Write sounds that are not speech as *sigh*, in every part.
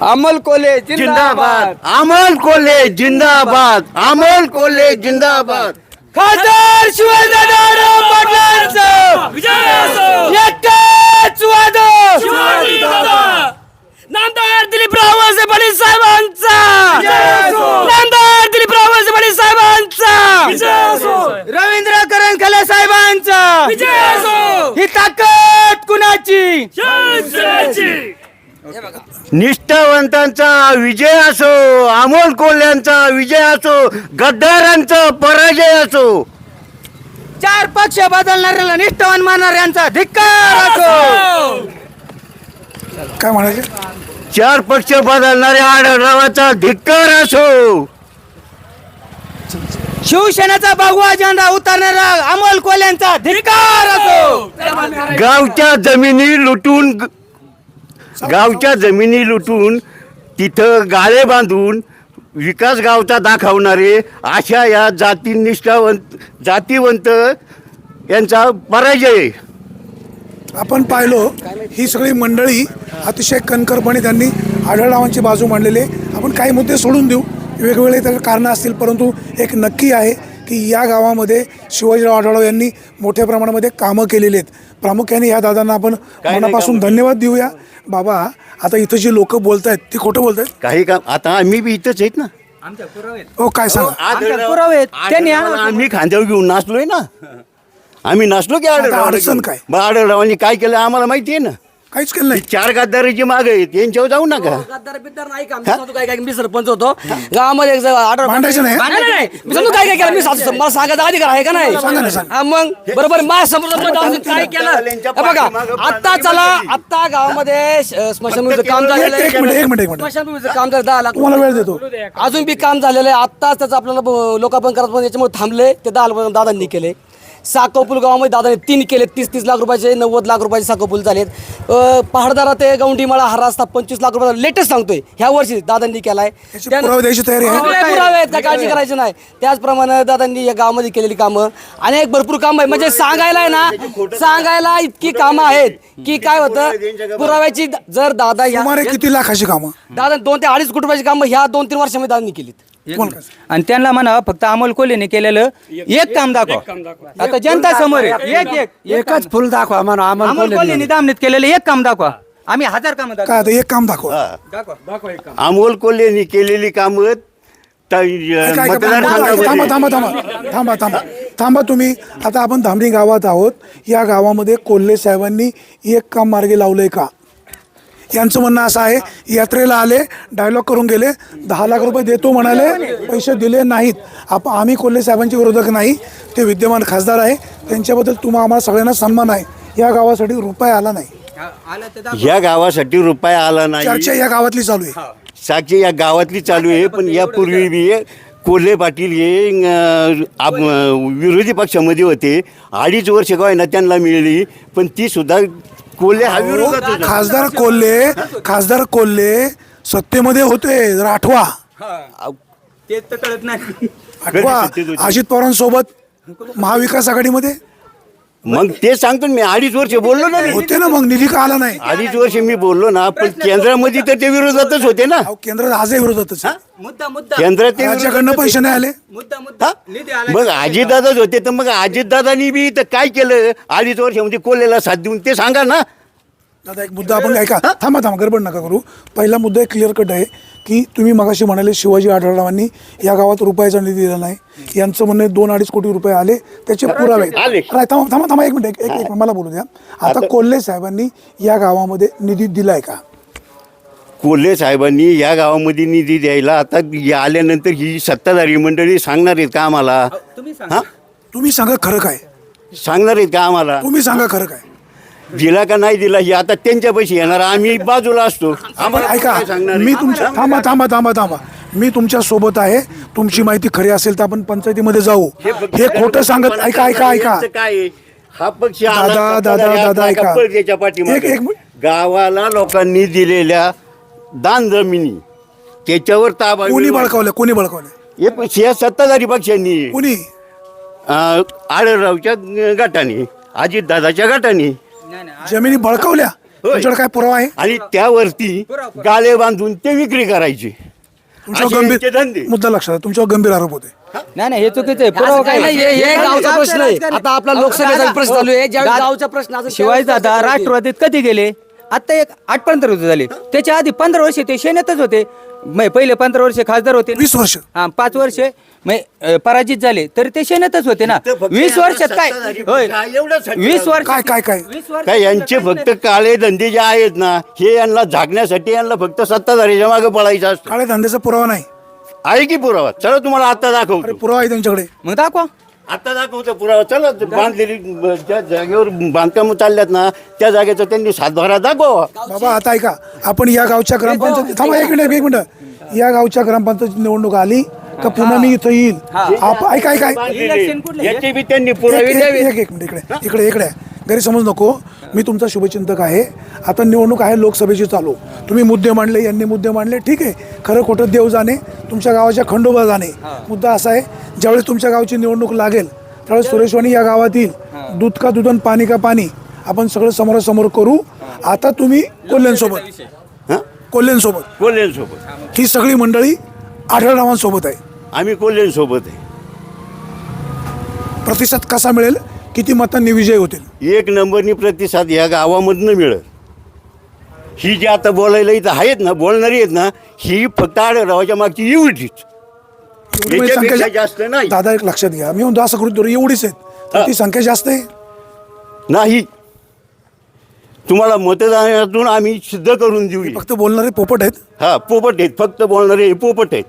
अमोल कोले जिंदाबाद. अमोल कोल्हे जिंदाबाद. अमोल कोल्हे जिंदाबाद. खासदार शिवाजीराव पाटलांचं. नामदार दिलीपराव वळसे पाटील साहेबांचा. नामदार दिलीपराव वळसे पाटील साहेबांचा. रवींद्र करणखले साहेबांचा. ही ताकद कुणाची? निष्ठावंतांचा विजय असो अमोल कोल्ह्यांचा विजय असो गद्दारांचा पराजय असो. चार पक्ष बदलणाऱ्याला निष्ठावान मानणाऱ्यांचा धिक्कार असो. काय म्हणायचे? चार पक्ष बदलणाऱ्या आढळरावाचा धिक्कार असो. शिवसेनेचा भगवा झेंडा उतरणारा अमोल कोल्यांचा धिक्कार असो. गावच्या जमिनी लुटून गावच्या जमिनी लुटून तिथं गाळे बांधून विकास गावचा दाखवणारे अशा या जाती निष्ठावंत जातीवंत यांचा पराजय आपण पाहिलो ही सगळी मंडळी अतिशय कणखरपणे त्यांनी आढळरावांची बाजू मांडलेली आहे. आपण काही मुद्दे सोडून देऊ. वेगवेगळे त्याला कारणं असतील परंतु एक नक्की आहे की या गावामध्ये शिवाजीराव आढळराव यांनी मोठ्या प्रमाणामध्ये कामं केलेली आहेत. प्रामुख्याने या दादांना आपण मनापासून धन्यवाद देऊया. बाबा आता इथं जी लोक बोलत आहेत ती खोटं बोलत आहेत काही काम आता आम्ही बी इथंच आहेत ना. हो काय सांगा? पुरावे आहेत. त्यांनी आढळरावाला आम्ही खांद्यावर घेऊन नाचलोय ना. आम्ही नाचलो की आढळरावाला अडचण? काय? मग आढळरावांनी काय केलं आम्हाला माहिती आहे ना? काहीच केलं नाही. चार गद्दारीची माग आहेत यांच्यावर जाऊ नका. गद्दार बिद्दार नाही का? मी सांगतो काय काय? मी सरपंच होतो. गावामध्ये एक ऑर्डर भांडायचं नाही. मी सांगतो काय काय केलं? मी सांगतो. मला सांगायचा अधिकार आहे का नाही? सांगा ना, सांगा. हा, मग? बरोबर माझ्यासमोर समोर जाऊन काय केलं? हे बघा आता चला आता गावामध्ये श- स्मशानभूमीचं काम झालेलं एक मिनिट एक मिनिट एक मिनिट. स्मशानभूमीचं काम झालं दहा लाख तुम्हाला वेळ देतो. अजून बी काम झालेलं आहे. आत्ताच त्याचं आपल्याला लोकार्पण करत पण याच्यामुळे थांबले. ते दहा लाख दादांनी केले. साकोपूल गावामध्ये दादाने तीन केले तीस तीस लाख रुपयाचे नव्वद लाख रुपयाचे साकोपूल झालेत. अं, पहाडदारा ते गौंडीमाळा हा रस्ता पंचवीस लाख रुपयाचा लेटेस्ट सांगतोय. ह्या वर्षी दादांनी केलाय. याचे त्यानं- पुरावे द्यायची तयारी आहे? काय? काळजी करायची नाही. त्याचप्रमाणे दादांनी या गावामध्ये केलेली कामं. आणि एक भरपूर काम आहे. म्हणजे सांगायला आहे ना सांगायला इतकी कामं आहेत की काय होतं? पुराव्याची जर दादा किती लाखाची कामं? दादा दोन ते अडीच कोटी रुपयाची कामं ह्या दोन तीन वर्षामध्ये दादांनी केलीत. आणि त्यांना म्हणा फक्त अमोल कोल्हेने केलेलं एक काम दाखवा. आता जनता समोर आहे. एक एक एकच फुल दाखवा म्हणा आम्हाला अमोल कोल्हेने. दामनीत केलेलं एक काम दाखवा. आम्ही हजार काम काय आता एक काम दाखवा. अमोल कोल्हेनी केलेली कामं त- काय- काय- थांबा मतदारसंघामध्ये थांबा थांबा थांबा थांबा थांबा. थांबा तुम्ही. आता आपण धामणी गावात आहोत. या गावामध्ये कोल्हे साहेबांनी एक काम मार्गी लावलंय का? यांचं म्हणणं असं आहे यात्रेला आले डायलॉग करून गेले दहा लाख रुपये देतो म्हणाले पैसे दिले नाहीत. आप आम्ही कोल्हे साहेबांचे विरोधक नाही ते विद्यमान खासदार आहे त्यांच्याबद्दल तुम्हा आम्हाला सगळ्यांना सन्मान आहे. या गावासाठी रुपये आला नाही. या गावासाठी रुपया आला नाही. चर्चा या गावातली चालू आहे. साक्षी या गावातली चालू आहे पण यापूर्वी बी कोल्हे पाटील हे अं, आप- विरोधी पक्षामध्ये होते. अडीच वर्ष काय ना त्यांना मिळाली पण ती सुद्धा कोल्हे हा विरोधात होता. खासदार कोल्हे खासदार कोल्हे सत्तेमध्ये होते जरा आठवा ते तर कळत नाही आठवा. *laughs* अजित पवारांसोबत महाविकास आघाडीमध्ये मग ते सांगतो ना मी अडीच वर्ष बोललो ना. मी होते ना मग निधी का आला नाही? अडीच वर्ष मी बोललो ना पण केंद्रामध्ये तर ते विरोधातच होते ना. अहो, केंद्रात आजही विरोधातच आहे. मुद्दा मुद्दा. केंद्रात ते राज्याकडनं पैसे नाही आले. मुद्दा मुद्दा? निधी आला मग अजितदादाच होते तर मग अजितदादांनी बी तर काय केलं? अडीच वर्षामध्ये कोल्हेला साथ देऊन ते सांगा ना. दादा एक मुद्दा आपण ऐका. थांबा थांबा गडबड नका करू. पहिला मुद्दा एक क्लिअर कट आहे. की तुम्ही मगाशी म्हणाले शिवाजी आढळरावांनी या गावात रुपयाचा निधी दिला नाही. यांचं म्हणणं दोन अडीच कोटी रुपये आले त्याचे पुरावे आहेत. आले. नाही, थांबा थांबा थांबा एक मिनिट एक मला बोलू द्या. आता कोल्हे साहेबांनी या गावामध्ये निधी दिलाय का? कोल्हे साहेबांनी या गावामध्ये निधी द्यायला आता या आल्यानंतर ही सत्ताधारी मंडळी सांगणार आहेत का आम्हाला? तुम्ही हा? तुम्ही सांगा खरं काय? सांगणार आहेत का आम्हाला? तुम्ही सांगा खरं काय? दिला का नाही दिला हे आता त्यांच्या पैसे येणार आम्ही बाजूला असतो आम्हाला ऐका काय सांगणार आहे? मी तुमच्या थांबा थांबा थांबा थांबा मी तुमच्यासोबत आहे तुमची माहिती खरी असेल तर आपण पंचायतीमध्ये जाऊ हे खोटं सांगत ऐका ऐका ऐका यांचं काय आहे? हा पक्ष आला दादा, दादा, दादा, का ऐका. पळजेच्या पाठीमागे. एक- एक मिनिट. गावाला लोकांनी दिलेल्या दान जमिनी त्याच्यावर ताबा कोणी. बळकावलं कोणी बळकावलं हे पक्ष या सत्ताधारी पक्षांनी कोणी आढळरावच्या गटाने अजितदादाच्या गटाने जमिनी बळकावल्या. तुमच्याकडे काय पुरावा आहे? आणि त्यावरती गाळे बांधून ते विक्री करायचे. तुमच्यावर असे यांचे गंभीर मुद्दा लक्षात आहे. तुमच्यावर गंभीर आरोप होते. नाही नाही हे चुकीचं आहे. पुरावा काही काय? नाही हे- हे गावचा प्रश्न आहे. आता आपला लोकसभेचा प्रश्न चालू आहे. ज्यावेळी गावचा प्रश्न असेल शिवाय दादा राष्ट्रवादीत कधी गेले? आता एक आठ पंधरा वर्ष झाले. त्याच्या आधी पंधरा वर्ष ते सेनेतच होते. मै- पहिले पंधरा वर्ष खासदार होते. वीस वर्ष. हा पाच वर्ष अ, पराजित झाले. तरी ते सेनेतच होते ना. वीस वर्षात काय? होय. काय एवढ्यासाठी वीस वर्ष काय काय काय? वीस वर्ष काय यांचे फक्त काळे धंदे जे आहेत ना हे यांना झाकण्यासाठी यांना फक्त सत्ताधारीच्या मागे पळायचं असतं. काळ्या धंद्याचा पुरावा नाही. आहे की पुरावा? चला तुम्हाला आता अरे दाखवतो पुरावा आहे त्यांच्याकडे. मग दाखवा. आता दाखवतो पुरावा. चला ते बांधलेली ज्या जागेवर बांधकाम चालल्यात ना त्या जागेचा त्यांनी सातबारा दाखवा बाबा आता ऐका आपण या गावच्या ग्रामपंचायत थांबा एक मिनिट एक मिनिट. या गावच्या ग्रामपंचायत निवडणूक आली का पुन्हा मी इथं येईल? आप- ऐका ऐका? याचे बी त्यांनी पुरावे एक- द्यावे. एक एक मिनिट इकडे इकडे इकडे. गैरसमज नको. मी तुमचा शुभचिंतक आहे. आता निवडणूक आहे लोकसभेची चालू. तुम्ही मुद्दे मांडले यांनी मुद्दे मांडले. ठीक आहे. खरं खोटं देव जाणे तुमच्या गावाच्या खंडोबा जाणे. मुद्दा असा आहे ज्यावेळेस तुमच्या गावची निवडणूक लागेल त्यावेळेस सुरेशवाणी या गावातील दूध का दूध आणि पाणी का पाणी आपण सगळं समोरासमोर करू. आता तुम्ही कोल्ह्यांसोबत. हा? कोल्ह्यांसोबत. कोल्हेंसोबत ही सगळी मंडळी आढळरावांसोबत आहे. आम्ही कोल्हेंसोबत आहे. प्रतिसाद कसा मिळेल? किती मतांनी विजय होतील? एक नंबरनी प्रतिसाद या गावामधनं मिळत ही जी आता बोलायला इथं आहेत ना बोलणारी आहेत ना ही फक्त आढळरावाच्या मागची एवढीच. एवढी म्हणजे याच्यापेक्षा जास्त नाही. दादा एक लक्षात घ्या. मी म्हणतो असं करू धरू एवढीच आहेत. तर ती संख्या जास्त आहे? नाही. तुम्हाला मतदानातून आम्ही सिद्ध करून देऊ. फक्त बोलणारे पोपट आहेत? हा पोपट आहेत. फक्त बोलणारे हे पोपट आहेत.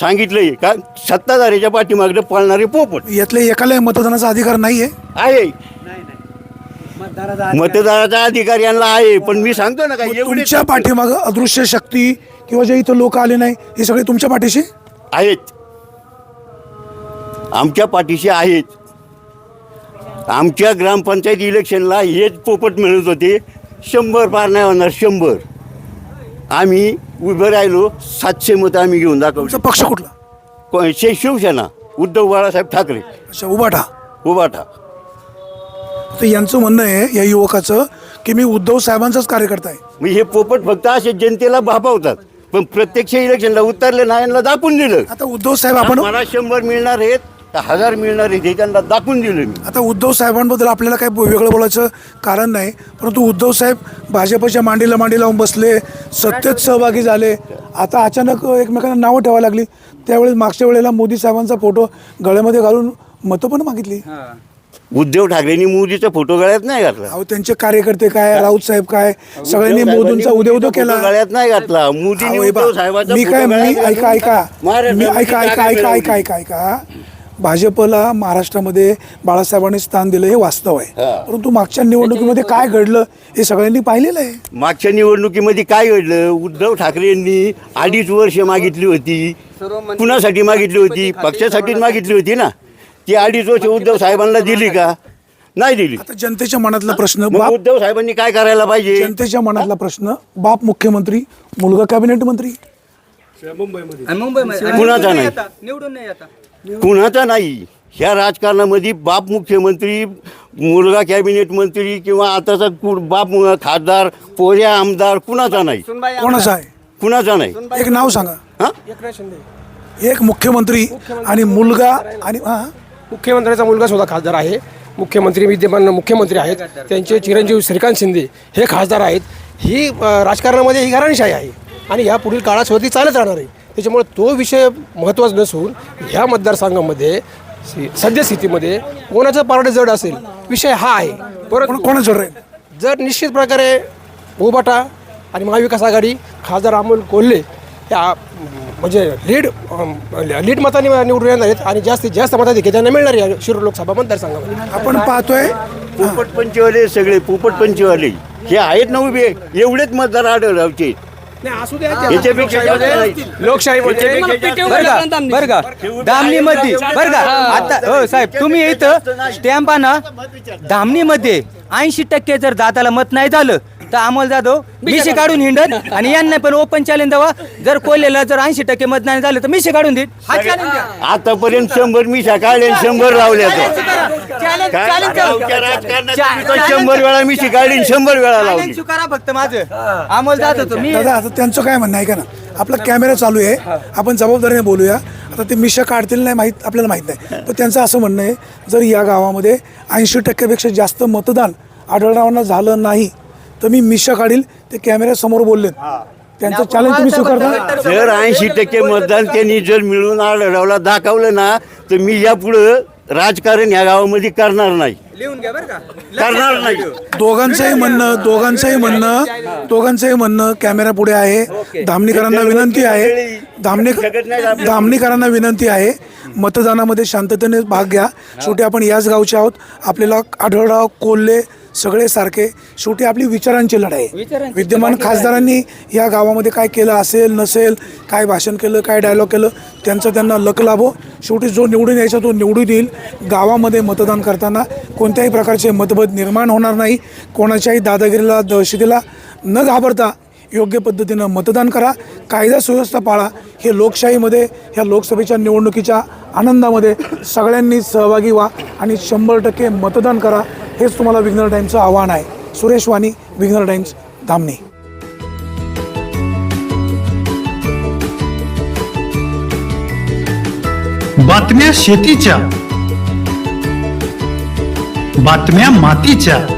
सांगितलंय का? सत्ताधारीच्या पाठीमागं पळणारे पोपट. यातले एकाला मतदानाचा अधिकार नाहीये. आहे. मतदाराचा अधिकार यांना आहे पण मी सांगतो ना काय एवढे तुमच्या पाठीमाग अदृश्य शक्ती किंवा जे इथं लोक आले नाही हे सगळे तुमच्या पाठीशी? आहेत. आमच्या पाठीशी आहेत. आमच्या ग्रामपंचायत इलेक्शनला हेच पोपट मिळत होते. शंभर पार नाही होणार शंभर. आम्ही उभं राहिलो सातशे मतं आम्ही घेऊन दाखवली. तुमचा पक्ष कुठला? को- शे शिवसेना. उद्धव बाळासाहेब ठाकरे. अच्छा उबाठा उभाटा. तर यांचं म्हणणं आहे या युवकाचं की मी उद्धव साहेबांचाच कार्यकर्ता आहे. मग हे पोपट फक्त असे जनतेला भापावतात. पण प्रत्यक्ष इलेक्शनला उतरले ना यांना दाखवून दिलं. आता उद्धव साहेब आपण मला शंभर मिळणार आहेत. तर हजार मिळणार हे त्यांना दाखवून दिलं मी. आता उद्धव साहेबांबद्दल आपल्याला काही वेगळं बोलायचं कारण नाही परंतु उद्धव साहेब भाजपच्या मांडीला मांडी लावून बसले सत्तेत सहभागी झाले. आता अचानक एकमेकांना नावं ठेवायला लागली. त्यावेळेस मागच्या वेळेला मोदी साहेबांचा फोटो गळ्यामध्ये घालून मतं पण मागितली. उद्धव ठाकरेंनी मोदीचा फोटो गळ्यात नाही घातला. अहो त्यांचे कार्यकर्ते काय राऊत साहेब काय? सगळ्यांनी मोदींचा उद्या उद्या केला. गळ्यात नाही घातला. साहेबाचा मी काय मी ऐका ऐका. मी ऐका ऐका ऐका ऐका. ऐका ऐका. भाजपला महाराष्ट्रामध्ये बाळासाहेबांनी स्थान दिलं हे वास्तव आहे. परंतु मागच्या निवडणुकीमध्ये काय घडलं हे सगळ्यांनी पाहिलेलं आहे. मागच्या निवडणुकीमध्ये काय घडलं? उद्धव ठाकरे यांनी अडीच वर्ष मागितली होती. कुणासाठी मागितली होती? पक्षासाठीच मागितली होती ना. ती अडीच वर्ष उद्धव साहेबांना दिली का? नाही दिली. आता जनतेच्या मनातला प्रश्न मग बाप उद्धव साहेबांनी काय करायला पाहिजे? जनतेच्या मनातला प्रश्न बाप मुख्यमंत्री मुलगा कॅबिनेट मंत्री. मुंबईमध्ये. कुणाचा नाही? निवडून नाही येता. कुणाचा नाही. ह्या राजकारणामध्ये बाप मुख्यमंत्री मुलगा कॅबिनेट मंत्री किंवा आताचा कु- बाप खासदार पोऱ्या आमदार कुणाचा नाही. कोणाचा आहे? कुणाचा नाही. एक नाव सांगा. हा? एक मुख्यमंत्री आणि मुलगा आणि हा. मुख्यमंत्र्याचा मुलगा सुद्धा खासदार आहे. मुख्यमंत्री विद्यमान मुख्यमंत्री आहेत. त्यांचे चिरंजीव श्रीकांत शिंदे हे खासदार आहेत. ही अ, राजकारणामध्ये ही घराणीशाही आहे. आणि ह्या पुढील काळात सुद्धा ती चालत राहणार आहे. त्याच्यामुळे तो विषय महत्त्वाचा नसून ह्या मतदारसंघामध्ये सद्यस्थितीमध्ये कोणाचं पारडं जड असेल विषय हा आहे. कोण परंतु कोणाचं राहील? जर निश्चित प्रकारे उबाटा आणि महाविकास आघाडी खासदार अमोल कोल्हे या म्हणजे लीड लीड मताने निवडून येणार आहेत आणि जास्तीत जास्त मताधिक्य त्यांना मिळणार आहे या शिरूर लोकसभा मतदारसंघामध्ये. आपण पाहतोय. पोपट पंचवाले सगळे पोपट पंचवाले हे आहेत ना उभे. एवढेच मतदार जास्त नाही. लोकशाहीमध्ये याच्यापेक्षा जास्त बरं का बरं का? दामणीमध्ये बरं का? आता हो साहेब तुम्ही इथं स्टॅम्प आणा दामणीमध्ये ऐंशी टक्के जर दाताला मत नाही झालं तर अमोल जाधव मिशी काढून हिंडत आणि यांना पण ओपन चॅलेंज द्यावा. जर कोल्हेला जर ऐंशी टक्के मतदान झालं तर मिशी काढून देईल हा challenge द्या. आतापर्यंत शंभर मी सकाळी शंभर लावल्या तो. Challenge- काय challenge द्या. गावच्या राजकारणात चा- तुम्ही तो challenge शंभर वेळा मी शिकाळी शंभर वेळा Challenge लावली. स्वीकारा फक्त माझं. अमोल जाधव तुम्ही दादा आता त्यांचं काय म्हणणं आहे? का ना. आपला कॅमेरा चालू आहे. आपण जबाबदारीने बोलूया. आता ते मिशा काढतील नाही माहीत आपल्याला माहीत नाही. पण त्यांचं असं म्हणणं आहे जर या गावामध्ये ऐंशी टक्क्यापेक्षा जास्त मतदान आढळरावांना झालं नाही तर मी मिशा काढील ते कॅमेऱ्यासमोर बोललेत. त्यांचं चॅलेंज तुम्ही स्वीकारता? जर ऐंशी टक्के मतदान त्यांनी जर मिळून आढळरावला दाखवलं ना तर मी यापुढं राजकारण या गावामध्ये करणार नाही. करणार नाही. दोघांचंही म्हणणं दोघांचंही म्हणणं दोघांचंही म्हणणं कॅमेरा पुढे आहे. धामणीकरांना विनंती आहे. धामणी धामणीकरांना विनंती आहे. मतदानामध्ये शांततेने भाग घ्या. शेवटी आपण याच गावचे आहोत. आपल्याला आढळराव कोल्हे सगळे सारखे. शेवटी आपली विचारांची लढाई. आहे. विद्यमान खासदारांनी या गावामध्ये काय केलं असेल नसेल काय भाषण केलं काय डायलॉग केलं त्यांचं त्यांना लक लाभो. शेवटी जो निवडून यायचा तो निवडून येईल. गावामध्ये मतदान करताना कोणत्याही प्रकारचे मतभेद निर्माण होणार नाही. कोणाच्याही दादागिरीला दहशतीला न घाबरता योग्य पद्धतीनं मतदान करा. कायदा सुव्यवस्था पाळा. हे लोकशाहीमध्ये ह्या लोकसभेच्या निवडणुकीच्या आनंदामध्ये सगळ्यांनी सहभागी व्हा आणि शंभर टक्के मतदान करा. हेच तुम्हाला विघ्नर टाईमचं आव्हान आहे. सुरेश वाणी विघ्नर टाईम्स धामणी. बातम्या शेतीच्या बातम्या मातीच्या.